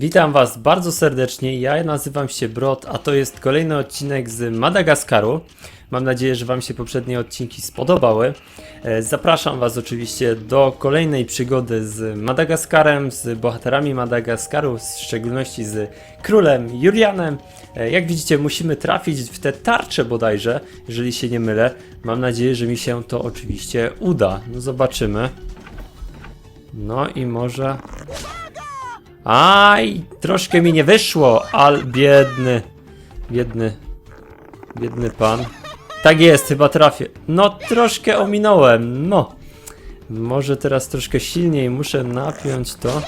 Witam Was bardzo serdecznie. Ja nazywam się Brod, a to jest kolejny odcinek z Madagaskaru. Mam nadzieję, że Wam się poprzednie odcinki spodobały. E, Zapraszam Was oczywiście do kolejnej przygody z Madagaskarem, z bohaterami Madagaskaru, w szczególności z królem Julianem. E, Jak widzicie, musimy trafić w te tarcze bodajże, jeżeli się nie mylę. Mam nadzieję, że mi się to oczywiście uda. No zobaczymy. No i może Aj, troszkę mi nie wyszło, al biedny, biedny, biedny pan. Tak jest, chyba trafię. No, troszkę ominąłem, no. Może teraz troszkę silniej muszę napiąć to.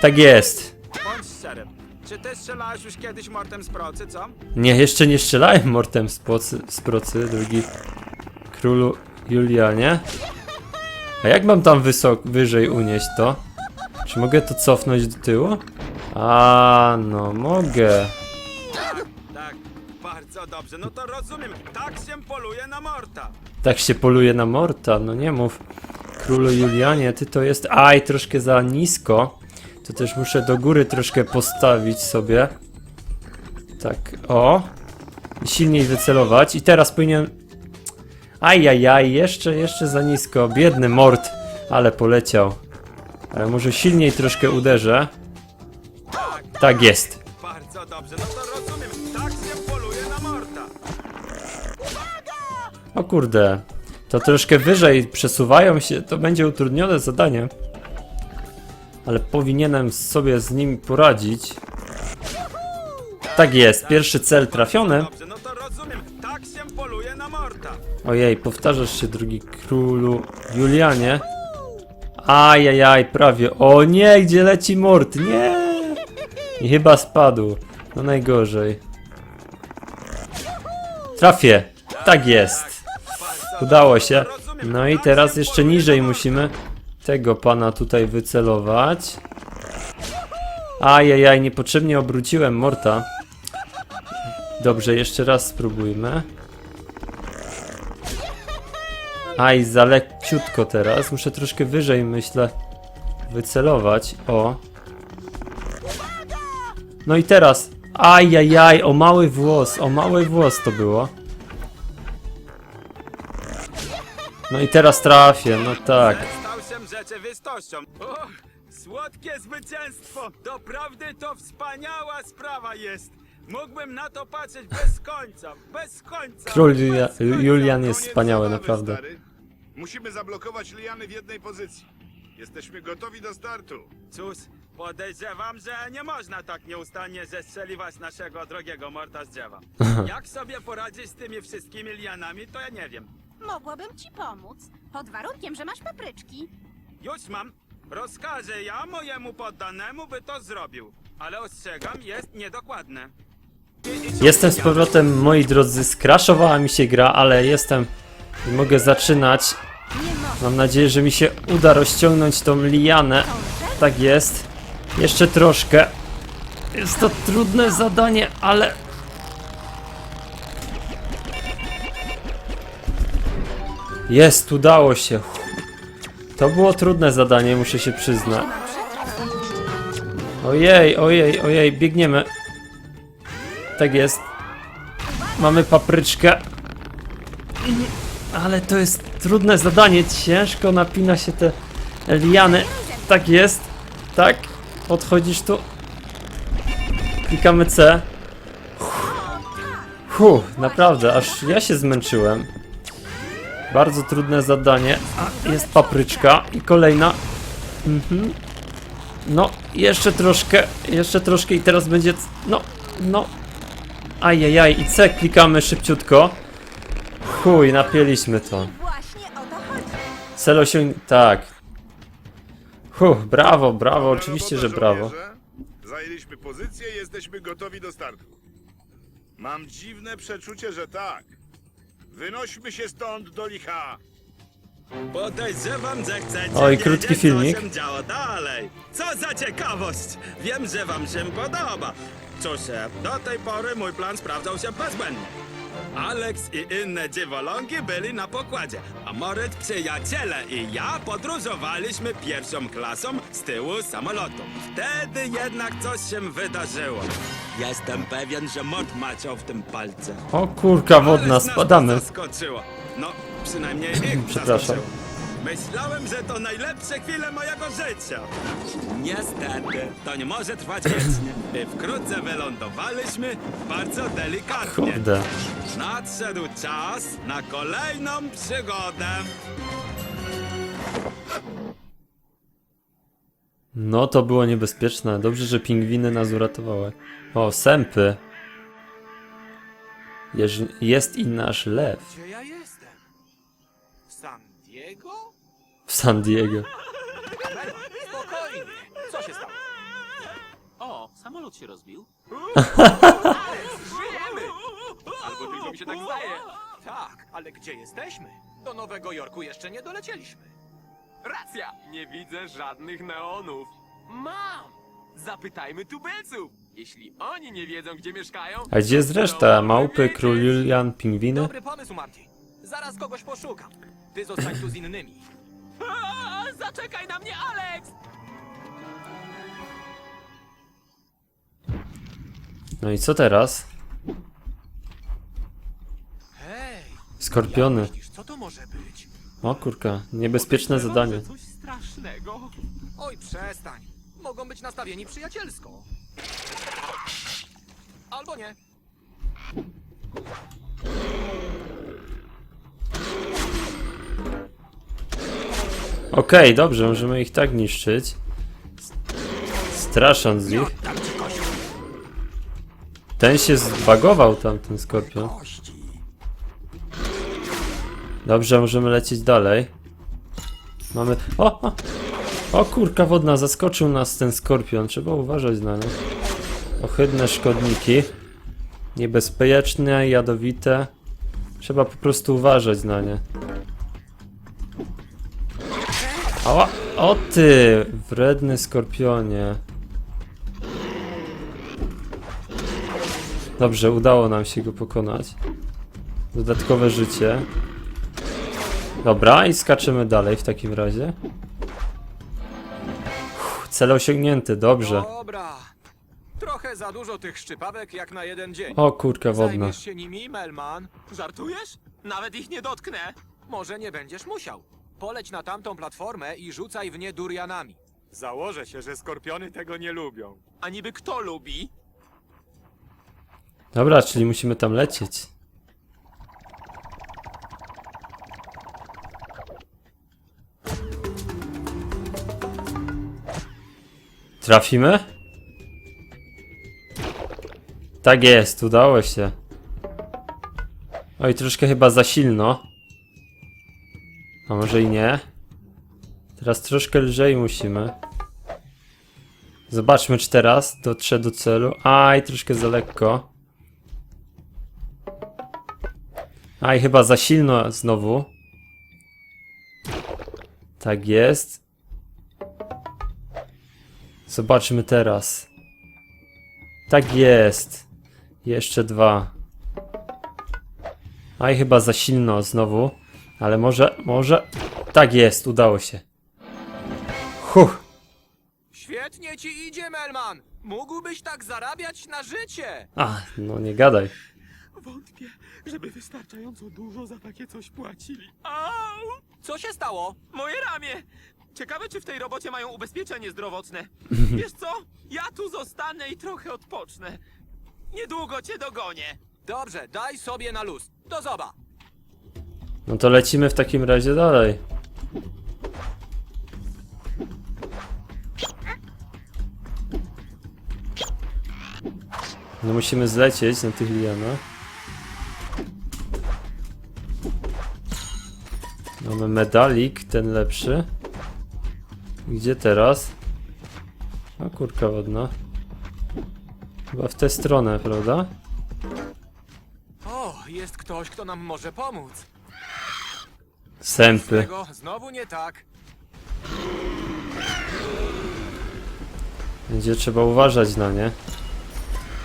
Tak jest. Bądź szczerym. Czy ty strzelałeś już kiedyś mortem z procy, co? Nie, jeszcze nie strzelałem mortem z, pocy, z procy, drugi królu Julianie. A jak mam tam wysok, wyżej unieść to? Czy mogę to cofnąć do tyłu? A, no mogę. Tak, bardzo dobrze. No to rozumiem. Tak się poluje na morta. Tak się poluje na Morta, no nie mów. Królu Julianie, ty to jest. Aj, troszkę za nisko. To też muszę do góry troszkę postawić sobie. Tak, o. Silniej wycelować. I teraz powinien. Ajajaj, jeszcze, jeszcze za nisko. Biedny Mort, ale poleciał. Ale może silniej troszkę uderzę. Tak jest. Bardzo dobrze. No to rozumiem. Tak się poluje na morta. O kurde, to troszkę wyżej przesuwają się, to będzie utrudnione zadanie. Ale powinienem sobie z nim poradzić. Tak jest, pierwszy cel trafiony. Dobrze, no to rozumiem. Tak się poluje na morta. Ojej, powtarzasz się, drugi królu Julianie. Ajajaj, prawie. O nie, gdzie leci mord? Nie! I chyba spadł. No najgorzej. Trafię. Tak jest. Udało się. No i teraz jeszcze niżej musimy tego pana tutaj wycelować. Ajajaj, niepotrzebnie obróciłem Morta. Dobrze, jeszcze raz spróbujmy. Aj, za leciutko teraz. Muszę troszkę wyżej, myślę, wycelować. O. No i teraz. Ajajaj, o mały włos, o mały włos to było. No i teraz trafię, no tak. Stał się rzeczywistością. O, słodkie zwycięstwo! Doprawdy to wspaniała sprawa jest. Mógłbym na to patrzeć bez końca, bez końca. Król bez Julia, końca. Julian jest wspaniały, naprawdę. Stary. Musimy zablokować liany w jednej pozycji. Jesteśmy gotowi do startu. Cóż, podejrzewam, że nie można tak nieustannie zestrzeliwać naszego drogiego morta z drzewa. Jak sobie poradzić z tymi wszystkimi lianami, to ja nie wiem. Mogłabym ci pomóc, pod warunkiem, że masz papryczki. Już mam. Rozkażę ja mojemu poddanemu, by to zrobił. Ale ostrzegam, jest niedokładne. Jestem z powrotem, moi drodzy, skraszowała mi się gra, ale jestem i mogę zaczynać. Mam nadzieję, że mi się uda rozciągnąć tą lianę. Tak jest. Jeszcze troszkę. Jest to trudne zadanie, ale... Jest, udało się. To było trudne zadanie, muszę się przyznać. Ojej, ojej, ojej, biegniemy. Tak jest. Mamy papryczkę. Ale to jest trudne zadanie, ciężko napina się te liany. Tak jest. Tak. Podchodzisz tu. Klikamy C. Huh, naprawdę, aż ja się zmęczyłem. Bardzo trudne zadanie. A, jest papryczka i kolejna. Mhm. No, jeszcze troszkę, jeszcze troszkę i teraz będzie... No, no. Ajajaj, i C klikamy szybciutko. Chuj, napięliśmy to. Cel osiąg... Tak. Huh, brawo, brawo, oczywiście, że brawo. Zajęliśmy pozycję i jesteśmy gotowi do startu. Mam dziwne przeczucie, że tak. Wynośmy się stąd do licha. Podejrzewam, że chcecie Oj, wiedzieć, krótki filmik. co się działo dalej. Co za ciekawość! Wiem, że wam się podoba. Cóż, e, do tej pory mój plan sprawdzał się bezbłędnie. Alex i inne dziewolągi byli na pokładzie, a Moret, przyjaciele i ja podróżowaliśmy pierwszą klasą z tyłu samolotu. Wtedy jednak coś się wydarzyło. Jestem pewien, że Mort maciał w tym palce. O kurka wodna, Ależ nas to spadamy. zaskoczyło. No, przynajmniej ich Przepraszam. zaskoczyło. Myślałem, że to najlepsze chwile mojego życia. Niestety, to nie może trwać wiecznie. Wkrótce wylądowaliśmy bardzo delikatnie. Kurde. Nadszedł czas na kolejną przygodę. No to było niebezpieczne. Dobrze, że pingwiny nas uratowały. O, sępy. Jeż, jest i nasz lew Gdzie ja jestem? San Diego? San Diego. Spokojnie. Co się stało? O, samolot się rozbił. Żyjemy! Albo tylko mi się tak zdaje. Tak, ale gdzie jesteśmy? Do Nowego Jorku jeszcze nie dolecieliśmy. Racja! Nie widzę żadnych neonów. Mam! Zapytajmy tubylców! Jeśli oni nie wiedzą, gdzie mieszkają... A gdzie jest reszta? Małpy, król Julian, pingwiny? Dobry pomysł, Marty. Zaraz kogoś poszukam. Ty zostań tu z innymi. zaczekaj na mnie, Alex! No i co teraz? Hej! Skorpiony. Jak myślisz, co to może być? O kurka, niebezpieczne zadanie. Coś strasznego. Oj, przestań. Mogą być nastawieni przyjacielsko. Albo nie. Okej, dobrze, możemy ich tak niszczyć. Strasząc ich. Ten się zbagował tam, ten skorpion. Dobrze, możemy lecieć dalej. Mamy... O, o kurka wodna, zaskoczył nas ten skorpion. Trzeba uważać na nie. Ohydne szkodniki. Niebezpieczne, jadowite. Trzeba po prostu uważać na nie. Ała! O ty! Wredny skorpionie. Dobrze, udało nam się go pokonać. Dodatkowe życie. Dobra, i skaczymy dalej w takim razie. Uff, cel osiągnięty, dobrze. Dobra. Trochę za dużo tych szczypawek jak na jeden dzień. O kurka wodna. Zajmiesz się nimi, Melman? Żartujesz? Nawet ich nie dotknę. Może nie będziesz musiał. Poleć na tamtą platformę i rzucaj w nie durianami. Założę się, że skorpiony tego nie lubią. A niby kto lubi? Dobra, czyli musimy tam lecieć. Trafimy? Tak jest, udało się. Oj, troszkę chyba za silno. A może i nie? Teraz troszkę lżej musimy. Zobaczmy, czy teraz dotrze do celu. Aj, troszkę za lekko. Aj, chyba za silno znowu. Tak jest. Zobaczmy teraz. Tak jest. Jeszcze dwa. Aj, chyba za silno znowu. Ale może, może... Tak jest, udało się. Huh. Świetnie ci idzie, Melman! Mógłbyś tak zarabiać na życie! A, no nie gadaj. Wątpię, żeby wystarczająco dużo za takie coś płacili. Au! Co się stało? Moje ramię! Ciekawe, czy w tej robocie mają ubezpieczenie zdrowotne. Wiesz co? Ja tu zostanę i trochę odpocznę. Niedługo cię dogonię. Dobrze, daj sobie na luz. Do zoba! No to lecimy w takim razie dalej. No musimy zlecieć na tych lianach. Mamy medalik, ten lepszy. Gdzie teraz? A kurka wodna. Chyba w tę stronę, prawda? O, jest ktoś, kto nam może pomóc. Sępy. Tego znowu nie tak. Będzie trzeba uważać na nie.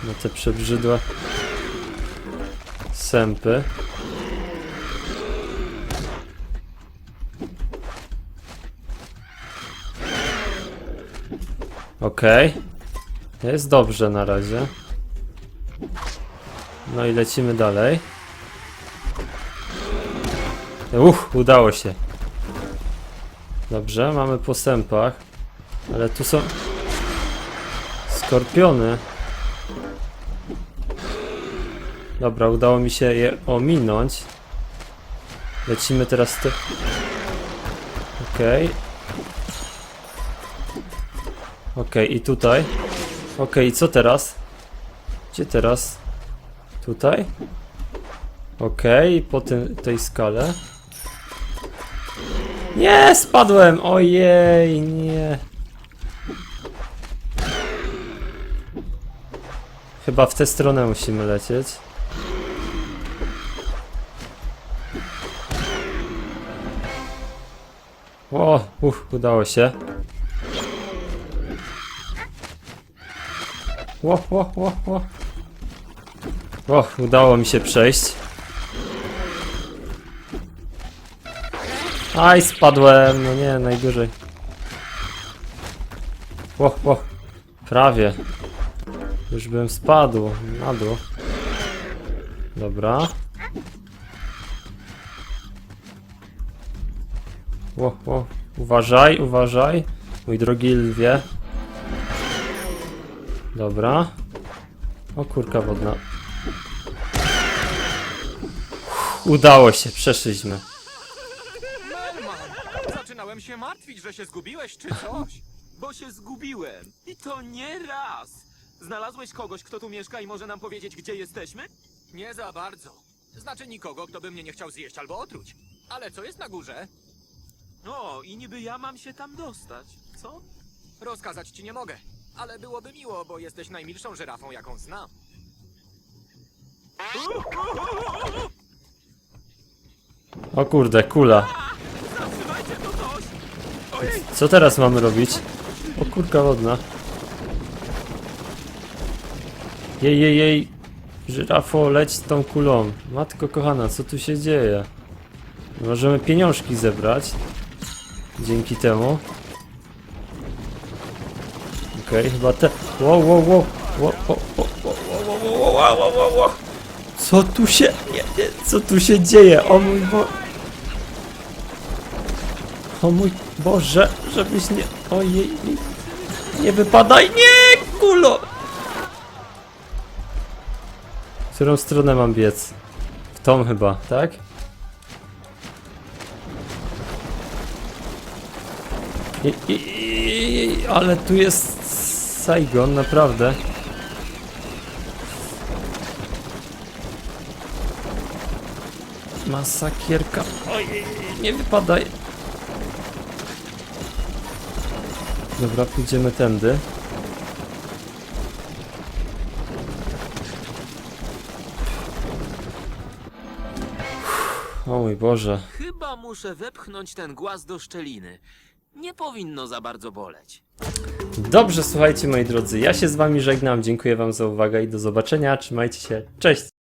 Na te przebrzydłe sępy. Okej. Jest dobrze na razie. No i lecimy dalej. Uch, udało się. Dobrze, mamy po sępach. Ale tu są... Skorpiony. Dobra, udało mi się je ominąć. Lecimy teraz te... Okej. Okej, i tutaj. Okej, i co teraz? Gdzie teraz? Tutaj? Okej, po tym, tej skale. Nie, spadłem! Ojej, nie. Chyba w tę stronę musimy lecieć. O, uff, udało się. Ło, ło, ło, ło. O, udało mi się przejść. Aj, spadłem, no nie, najgorzej. Ło, ło. Prawie. Już bym spadł na dół. Dobra. Ło, ło. Uważaj, uważaj. Mój drogi lwie. Dobra. O kurka wodna. Udało się, przeszliśmy. Się martwić, że się zgubiłeś czy coś. Bo się zgubiłem. I to nie raz. Znalazłeś kogoś, kto tu mieszka i może nam powiedzieć, gdzie jesteśmy? Nie za bardzo. Znaczy nikogo, kto by mnie nie chciał zjeść albo otruć. Ale co jest na górze? O, i niby ja mam się tam dostać. Co? Rozkazać ci nie mogę. Ale byłoby miło, bo jesteś najmilszą żyrafą, jaką znam. O kurde, kula. Zatrzymajcie to coś! Ojej! Co teraz mamy robić? O kurka wodna. Jej, jej, jej. Żyrafo, leć z tą kulą. Matko kochana, co tu się dzieje? Możemy pieniążki zebrać. Dzięki temu. Okej, chyba te... Wow, wow, wow. Wow, wow, wow, wow. Co tu się... Nie, nie, co tu się dzieje? O mój Bo... O mój Boże, żebyś nie... Ojej, nie, wypadaj, nie, kulo! W którą stronę mam biec? W tą chyba, tak? I, i, i, ale tu jest Saigon, naprawdę. Masakierka. Ojej, nie wypadaj. Dobra, pójdziemy tędy. O mój Boże. Chyba muszę wepchnąć ten głaz do szczeliny. Nie powinno za bardzo boleć. Dobrze, słuchajcie moi drodzy, ja się z wami żegnam, dziękuję wam za uwagę i do zobaczenia, trzymajcie się, cześć!